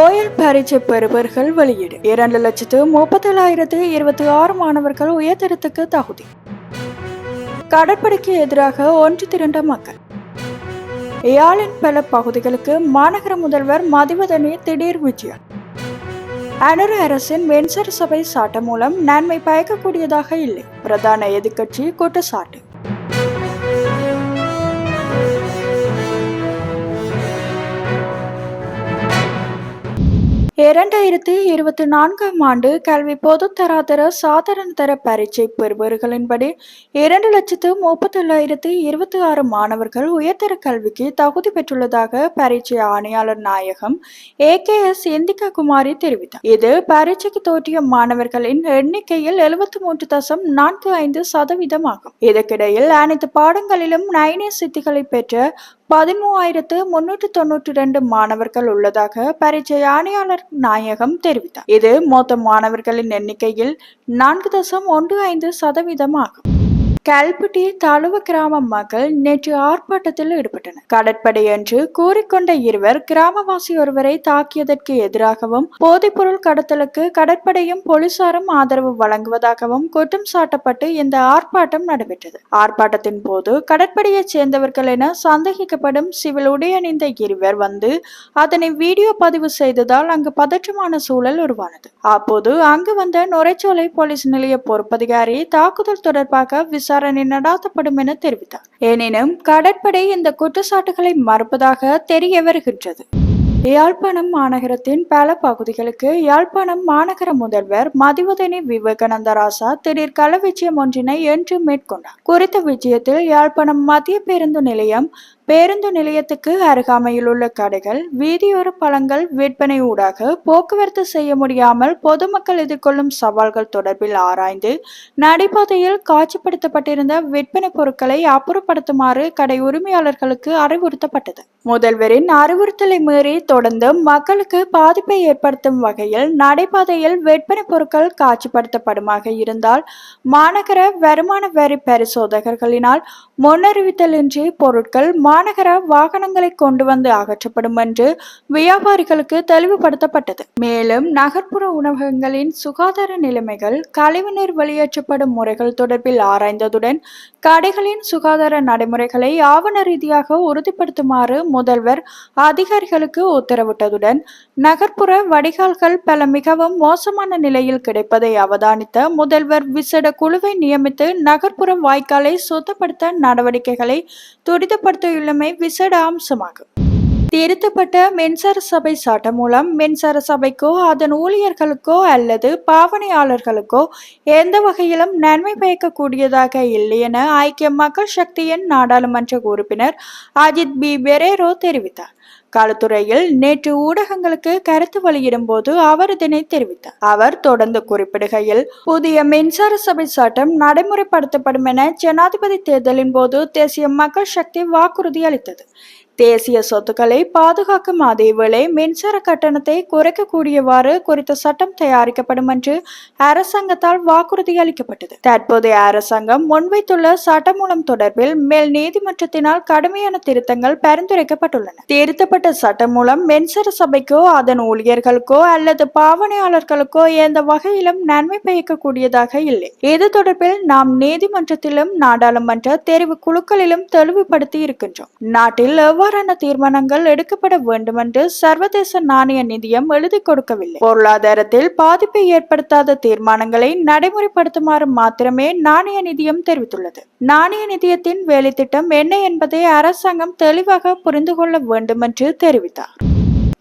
ஓயல் பரீட்சை பெறுபவர்கள் வெளியீடு. இரண்டு லட்சத்து முப்பத்தேழாயிரத்து இருபத்தி ஆறு மாணவர்கள் உயர்தரத்துக்கு தகுதி. கடற்படைக்கு எதிராக ஒன்று திரண்ட மக்கள். யாழின் பல பகுதிகளுக்கு மாநகர முதல்வர் மதிவதனி திடீர் விஜயம். அனுர அரசின் வென்சர் சபை சாட்டம் மூலம் நன்மை பயக்கக்கூடியதாக இல்லை. பிரதான எதிர்க்கட்சி குற்றச்சாட்டு. இரண்டாயிரத்தி இருபத்தி நான்காம் ஆண்டு கல்வி பொதுத்தராதர சாதாரண தர பரீட்சை பெறுபவர்களின்படி இரண்டு லட்சத்து முப்பத்தேழாயிரத்து இருபத்தி ஆறு மாணவர்கள் உயர்தர கல்விக்கு தகுதி பெற்றுள்ளதாக பரீட்சை ஆணையாளர் நாயகம் A K S Indika Kumari தெரிவித்தார். இது பரீட்சைக்கு தோற்றிய மாணவர்களின் எண்ணிக்கையில் எழுபத்தி மூன்று தசம் நான்கு ஐந்து சதவீதம் ஆகும் இதற்கிடையில் அனைத்து பாடங்களிலும் நைனே சித்திகளை பெற்ற பதிமூவாயிரத்து முன்னூற்று தொன்னூற்றி ரெண்டு மாணவர்கள் உள்ளதாக பரீட்சை ஆணையாளர் நாயகம் தெரிவித்தார். இது மொத்த மாணவர்களின் எண்ணிக்கையில் நான்கு தசம் ஒன்று ஐந்து சதவீதம் ஆகும் கல்பட்டி தழுவ கிராம மக்கள் நேற்று ஆர்ப்பாட்டத்தில் ஈடுபட்டனர். கடற்படை என்று கூறிக்கொண்ட இருவர் கிராமவாசி ஒருவரை தாக்கியதற்கு எதிராகவும் போதைப்பொருள் கடத்தலுக்கு கடற்படையும் போலீசாரும் ஆதரவு வழங்குவதாகவும் குற்றம் சாட்டப்பட்டு இந்த ஆர்ப்பாட்டம் நடைபெற்றது. ஆர்ப்பாட்டத்தின் போது கடற்படையைச் சேர்ந்தவர்கள் என சந்தேகிக்கப்படும் சிவில் உடையணிந்த இருவர் வந்து அதனை வீடியோ பதிவு செய்ததால் அங்கு பதற்றமான சூழல் உருவானது. அப்போது அங்கு வந்த நுரைச்சோலை போலீஸ் நிலைய பொறுப்பதிகாரி தாக்குதல் தொடர்பாக விசாரணை நடாத்தப்படும் என தெரிவித்தார். எனினும் கடற்படை இந்த குற்றச்சாட்டுகளை மறுப்பதாக தெரிய வருகின்றது. யாழ்ப்பாணம் மாநகரத்தின் பல பகுதிகளுக்கு யாழ்ப்பாணம் மாநகர முதல்வர் மதிவதனி விவேகானந்த ராசா திடீர் கள விஜயம் ஒன்றினை என்று மேற்கொண்டார். குறித்த விஜயத்தில் யாழ்ப்பாணம் மத்திய பேருந்து நிலையம் பேருந்து நிலையத்துக்கு அருகாமையில் உள்ள கடைகள் வீதியோர பழங்கள் விற்பனை ஊடாக போக்குவரத்து செய்ய முடியாமல் பொதுமக்கள் எதிர்கொள்ளும் சவால்கள் தொடர்பில் ஆராய்ந்து நடைபாதையில் காட்சிப்படுத்தப்பட்டிருந்த விற்பனை பொருட்களை அப்புறப்படுத்துமாறு கடை உரிமையாளர்களுக்கு அறிவுறுத்தப்பட்டது. முதல்வரின் அறிவுறுத்தலை மீறி தொடர்ந்து மக்களுக்கு பாதிப்பை ஏற்படுத்தும் வகையில் நடைபாதையில் விற்பனை பொருட்கள் காட்சிப்படுத்தப்படுமாக இருந்தால் மாநகர வருமான வரி பரிசோதகர்களினால் முன்னறிவித்தலின்றி பொருட்கள் மாநகர வாகனங்களை கொண்டு வந்து அகற்றப்படும் என்று வியாபாரிகளுக்கு தெளிவுபடுத்தப்பட்டது. மேலும் நகர்ப்புற உணவகங்களின் சுகாதார நிலைமைகள் கழிவுநீர் வெளியேற்றப்படும் முறைகள் தொடர்பில் ஆராய்ந்ததுடன் கடைகளின் சுகாதார நடைமுறைகளை ஆவண ரீதியாக உறுதிப்படுத்துமாறு முதல்வர் அதிகாரிகளுக்கு உத்தரவிட்டதுடன் நகர்ப்புற வடிகால்கள் பல மிகவும் மோசமான நிலையில் கிடைப்பதை அவதானித்த முதல்வர் விசேட குழுவை நியமித்து நகர்ப்புற வாய்க்காலை சுத்தப்படுத்த நடவடிக்கைகளை துரிதப்படுத்தியுள்ளமை விசேட அம்சமாகும். திருத்தப்பட்ட மின்சார சபை சட்டம் மூலம் மின்சார சபைக்கோ அதன் ஊழியர்களுக்கோ அல்லது பாவனையாளர்களுக்கோ எந்த வகையிலும் நன்மை பயக்கக்கூடியதாக இல்லை என ஐக்கிய மக்கள் சக்தியின் நாடாளுமன்ற உறுப்பினர் அஜித் பி. பெரேரோ தெரிவித்தார். களத்துறையில் நேற்று ஊடகங்களுக்கு கருத்து வெளியிடும் போது அவர் இதனை தெரிவித்தார். அவர் தொடர்ந்து குறிப்பிடுகையில் புதிய மின்சார சபை சட்டம் நடைமுறைப்படுத்தப்படும் என ஜனாதிபதி தேர்தலின் போது தேசிய மக்கள் சக்தி வாக்குறுதி அளித்தது. தேசிய சொத்துக்களை பாதுகாக்கும் அதேவேளை மின்சார கட்டணத்தை குறைக்கக்கூடியவாறு குறித்த சட்டம் தயாரிக்கப்படும் என்று அரசாங்கத்தால் வாக்குறுதி அளிக்கப்பட்டது. தற்போதைய அரசாங்கம் முன்வைத்துள்ள சட்டமூலம் தொடர்பில் மேல் நீதிமன்றத்தினால் கடுமையான திருத்தங்கள் பரிந்துரைக்கப்பட்டுள்ளன. திருத்தப்பட்ட சட்டம் மூலம் மின்சார சபைக்கோ அதன் ஊழியர்களுக்கோ அல்லது பாவனையாளர்களுக்கோ எந்த வகையிலும் நன்மை பயக்கக்கூடியதாக இல்லை. இது தொடர்பில் நாம் நீதிமன்றத்திலும் நாடாளுமன்ற தெரிவு குழுக்களிலும் தெளிவுபடுத்தி இருக்கின்றோம். நாட்டில் எவ்வாறான தீர்மானங்கள் எடுக்கப்பட வேண்டும் என்று சர்வதேச நாணய நிதியம் எழுதி கொடுக்கவில்லை. பொருளாதாரத்தில் பாதிப்பை ஏற்படுத்தாத தீர்மானங்களை நடைமுறைப்படுத்துமாறு மாத்திரமே நாணய நிதியம் தெரிவித்துள்ளது. நாணய நிதியத்தின் வேலை திட்டம் என்ன என்பதை அரசாங்கம் தெளிவாக புரிந்து கொள்ள வேண்டும் என்று தெரிவித்தார்.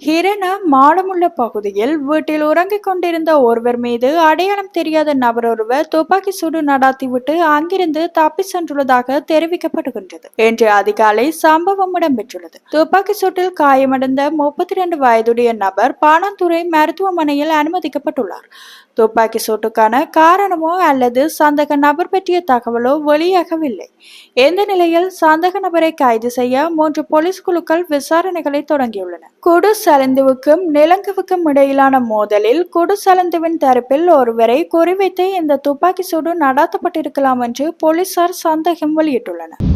ஹிரண மாடமுள்ள பகுதியில் வீட்டில் உறங்கிக் கொண்டிருந்த ஒருவர் மீது அடையாளம் தெரியாத நபர் ஒருவர் துப்பாக்கி சூடு நடாத்திவிட்டு அங்கிருந்து தப்பி சென்றுள்ளதாக தெரிவிக்கப்படுகின்றது. இன்று அதிகாலை சம்பவம் இடம்பெற்றுள்ளது. துப்பாக்கி சூட்டில் காயமடைந்த முப்பத்தி இரண்டு வயதுடைய நபர் பாணந்துறை மருத்துவமனையில் அனுமதிக்கப்பட்டுள்ளார். துப்பாக்கி சூட்டுக்கான காரணமோ அல்லது சந்தக நபர் பற்றிய தகவலோ வெளியாகவில்லை. எந்த நிலையில் சந்தக நபரை கைது செய்ய மூன்று போலீஸ் குழுக்கள் விசாரணைகளை தொடங்கியுள்ளன. குடுசலந்துவுக்கும் நிலங்குவுக்கும் இடையிலான மோதலில் குடுசலந்துவின் தரப்பில் ஒருவரை குறிவைத்து இந்த துப்பாக்கி சூடு நடாத்தப்பட்டிருக்கலாம் என்று போலீசார் சந்தேகம் வெளியிட்டுள்ளனர்.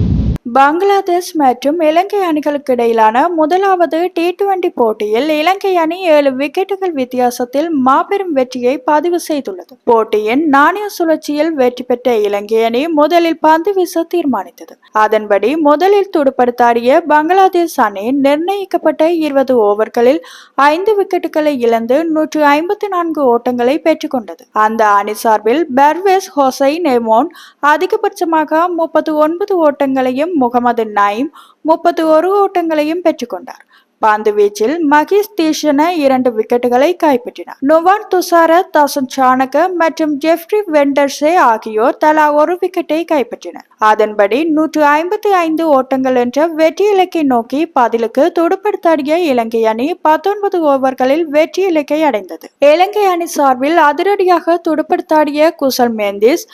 பங்களாதேஷ் மற்றும் இலங்கை அணிகளுக்கு இடையிலான முதலாவது டி டுவெண்டி போட்டியில் இலங்கை அணி ஏழு விக்கெட்டுகள் வித்தியாசத்தில் மாபெரும் வெற்றியை பதிவு செய்துள்ளது. போட்டியின் நாணய சுழற்சியில் வெற்றி பெற்ற இலங்கை அணி முதலில் பந்து வீச தீர்மானித்தது. அதன்படி முதலில் துடுப்படுத்தாடிய பங்களாதேஷ் அணி நிர்ணயிக்கப்பட்ட இருபது ஓவர்களில் ஐந்து விக்கெட்டுகளை இழந்து நூற்று ஐம்பத்தி நான்கு ஓட்டங்களை பெற்றுக்கொண்டது அந்த அணி சார்பில் பெர்வேஸ் ஹொசைன் எமோன் அதிகபட்சமாக முப்பத்து ஒன்பது ஓட்டங்களையும் முகமது நாயும் முப்பத்தி ஒரு ஓட்டங்களையும் பெற்றுக்கொண்டார். பந்து வீச்சில் மகேஷ் தீஷன இரண்டு விக்கெட்டுகளை கைப்பற்றினார். நுவான் துசார தசன் சானக மற்றும் ஜெஃப்ரி வெண்டர்ஸே ஆகியோர் தலா ஒரு விக்கெட்டை கைப்பற்றினர். அதன்படி நூற்று ஐம்பத்தி ஐந்து ஓட்டங்கள் என்ற வெற்றி இலக்கை நோக்கி பதிலுக்கு துடுப்படுத்தாடிய இலங்கை அணி பத்தொன்பது ஓவர்களில் வெற்றி இலக்கை அடைந்தது. இலங்கை அணி சார்பில் அதிரடியாக துடுப்படுத்தாடிய குசல் மேந்திஸ்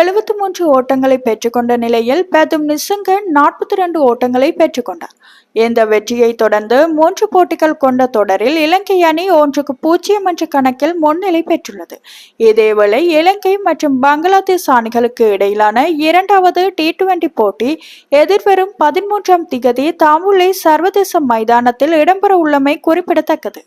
எழுபத்தி மூன்று ஓட்டங்களை பெற்றுக்கொண்ட நிலையில் பெதும் நிசங்க நாற்பத்தி ரெண்டு ஓட்டங்களை பெற்றுக்கொண்டார். இந்த வெற்றியை தொடர்ந்து மூன்று போட்டிகள் கொண்ட தொடரில் இலங்கை அணி ஒன்றுக்கு பூஜ்ஜியம் என்ற கணக்கில் முன்னிலை பெற்றுள்ளது. இதேவேளை இலங்கை மற்றும் பங்களாதேஷ் அணிகளுக்கு இடையிலான இரண்டாவது டி டுவெண்டி போட்டி எதிர்வரும் பதிமூன்றாம் திகதி தாமுல்லை சர்வதேச மைதானத்தில் இடம்பெற உள்ளமை குறிப்பிடத்தக்கது.